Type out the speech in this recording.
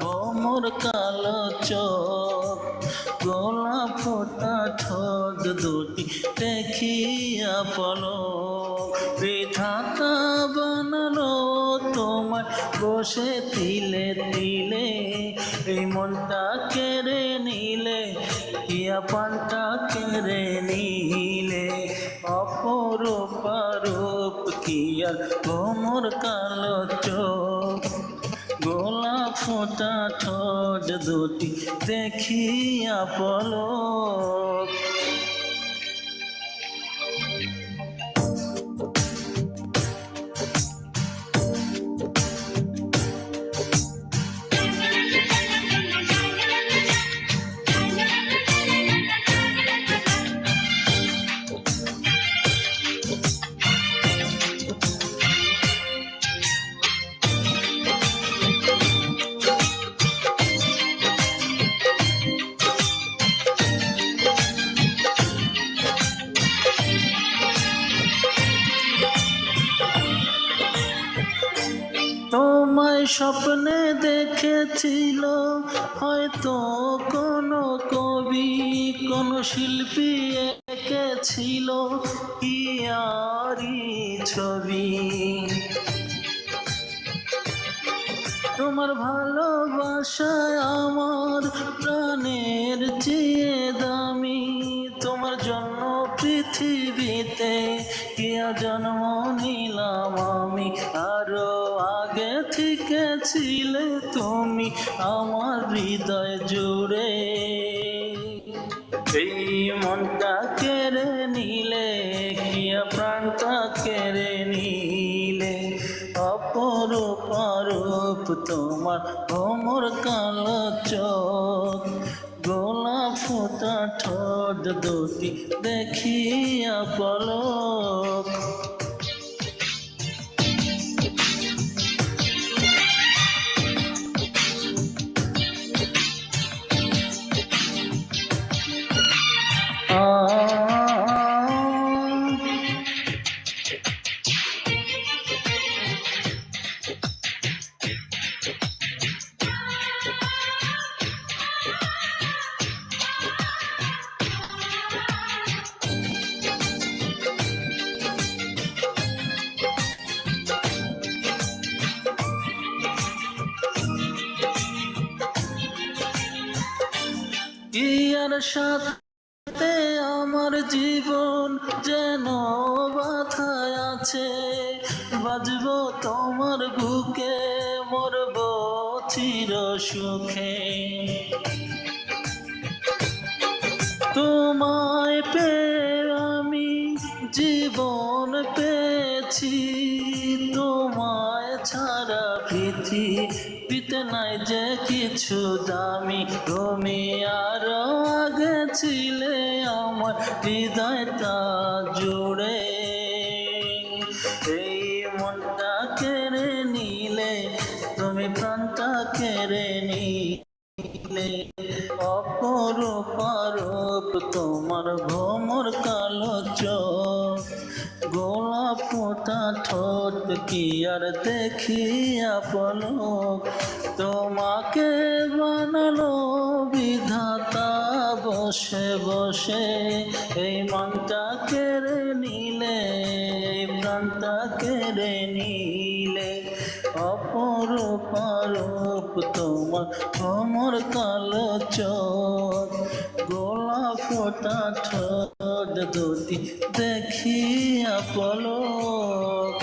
ভোমর কালো চোখ গোলা ফোটা ঠোঁট দুটি দেখিয়া পলক বিধাতা বানালো তোমার বসে তিলে তিলে, এই মনটা কেড়ে নিলে ইয়া পানটা কেড়ে নিলে। অপরূপ রূপ কি আর ভোমর কালো চোখ? গোলা ফোটা ঠোঁট দুটি দেখিয়া পলক তোমায় স্বপ্নে দেখেছিল, হয়তো কোনো কবি, কোনো শিল্পী এঁকেছিল ইয়ারি ছবি। তোমার ভালোবাসায় আমার প্রাণের চেয়ে দামি, তোমার জন্য পৃথিবীতে কিয়া জন্ম নিলাম আমি? আরও আগে থেকে তুমি আমার হৃদয় জুড়ে। এই মনটা কেড়ে নিলে কিয়া প্রাণটা কেড়ে নিলে। অপরূপ অরূপ তোমার ভ্রমর কালো চোখ গোলা ফোটা ঠোঁট দুটি দেখিয়া পলক। ইয়ার সাথে আমার জীবন যেন বাধায় আছে। বাজব তোমার বুকে, মরব চির সুখে। তোমায় পেয়ে আমি জীবন পেয়েছি। তোমায় ছাড়া পৃথিবীতে নাই যে কিছু দামি। তুমি আরও আগে ছিলে আমার হৃদয়টা জুড়ে। এই মনটা কেড়ে নিলে, তুমি প্রাণটা কেড়ে নিলে। অপরূপ অরূপ তোমার ভ্রমর কালো চোখ। গোলা ফোটা ঠোঁট কি আর দেখি পলক তোমাকে বানালো বিধাতা, বসে বসে এই মনটা কেড়ে নিলে, এই প্রাণটা কেড়ে নিলে। অপরূপ তোমার ভ্রমর কালো চোখ। গোলা ফোটা ঠোঁট দুটি দেখিয়া পলক